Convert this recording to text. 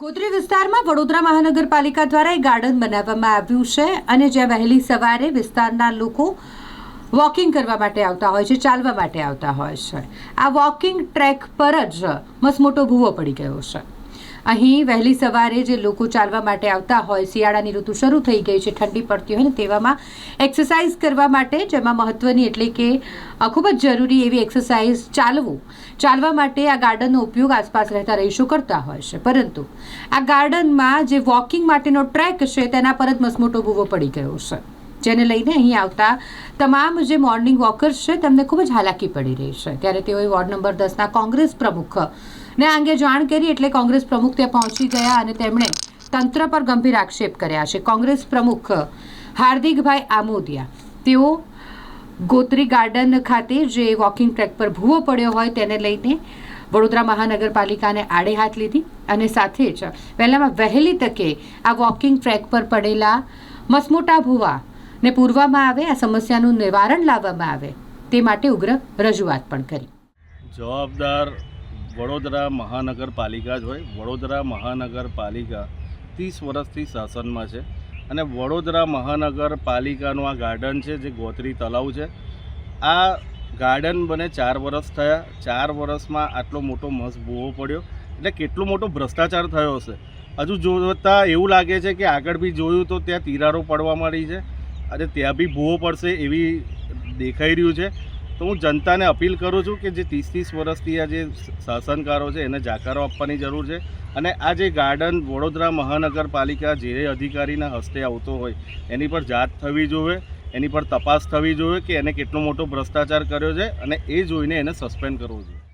ગોત્રી વિસ્તારમાં વડોદરા મહાનગરપાલિકા દ્વારા એક ગાર્ડન બનાવવામાં આવ્યું છે અને જ્યાં વહેલી સવારે વિસ્તારના લોકો વોકિંગ કરવા માટે આવતા હોય છે, ચાલવા માટે આવતા હોય છે. આ વોકિંગ ટ્રેક પર જ મસમોટો ભૂવો પડી ગયો છે. અહીં વહેલી સવારે જે લોકો ચાલવા માટે આવતા હોય, શિયાળાની ઋતુ શરૂ થઈ ગઈ છે, ઠંડી પડતી હોય ને તેવામાં એક્સરસાઇઝ કરવા માટે જેમાં મહત્ત્વની એટલે કે ખૂબ જ જરૂરી એવી એક્સરસાઇઝ ચાલવું. ચાલવા માટે આ ગાર્ડનનો ઉપયોગ આસપાસ રહેતા રહીશો કરતા હોય છે. પરંતુ આ ગાર્ડનમાં જે વોકિંગ માટેનો ટ્રેક છે, તેના પર જ મસમોટો ભૂવો પડી ગયો છે. જેને લઈને અહીં આવતા તમામ જે મોર્નિંગ વોકર્સ છે, તેમને ખૂબ જ હાલાકી પડી રહી છે. ત્યારે તેઓએ વોર્ડ નંબર દસના કોંગ્રેસ પ્રમુખ ને અંગે જાણ કરી એટલે કોંગ્રેસ પ્રમુખ ત્યાં પહોંચી ગયા અને તેમણે તંત્ર પર ગંભીર આક્ષેપ કર્યા છે. કોંગ્રેસ પ્રમુખ હાર્દિકભાઈ આમોદિયા. તેઓ ગોત્રી ગાર્ડન ખાતે જે વોકિંગ ટ્રેક પર ભૂવો પડ્યો હોય તેને લઈને વડોદરા મહાનગરપાલિકાને આડે હાથ લીધી અને સાથે જ વહેલામાં વહેલી તકે આ વોકિંગ ટ્રેક પર પડેલા મસમોટા ભૂવા ને પૂરવામાં આવે, આ સમસ્યાનું નિવારણ લાવવામાં આવે તે માટે ઉગ્ર રજૂઆત પણ કરી. જવાબદાર વડોદરા મહાનગરપાલિકા જ હોય. વડોદરા મહાનગરપાલિકા ત્રીસ વર્ષથી શાસનમાં છે અને વડોદરા મહાનગરપાલિકાનું આ ગાર્ડન છે, જે ગોત્રી તલાવ છે. આ ગાર્ડન બને ચાર વર્ષ થયા. ચાર વર્ષમાં આટલો મોટો મસ્ત ભૂવો પડ્યો. એટલે કેટલો મોટો ભ્રષ્ટાચાર થયો હશે? હજુ જોતા એવું લાગે છે કે આગળ બી જોયું તો ત્યાં તિરાડો પડવા માંડી છે. અને ત્યાં બી ભૂવો પડશે એવી દેખાઈ રહ્યું છે. તો હું જનતાને અપીલ કરું છું કે જે ત્રીસ ત્રીસ વર્ષથી આ જે શાસનકારો છે, એને જાકારો આપવાની જરૂર છે અને આ જે ગાર્ડન વડોદરા મહાનગરપાલિકા જે અધિકારીના હસ્તે આવતો હોય, એની પર જાત થવી જોઈએ એની પર તપાસ થવી જોઈએ કે એને કેટલો મોટો ભ્રષ્ટાચાર કર્યો છે અને એ જોઈને એને સસ્પેન્ડ કરવો જોઈએ.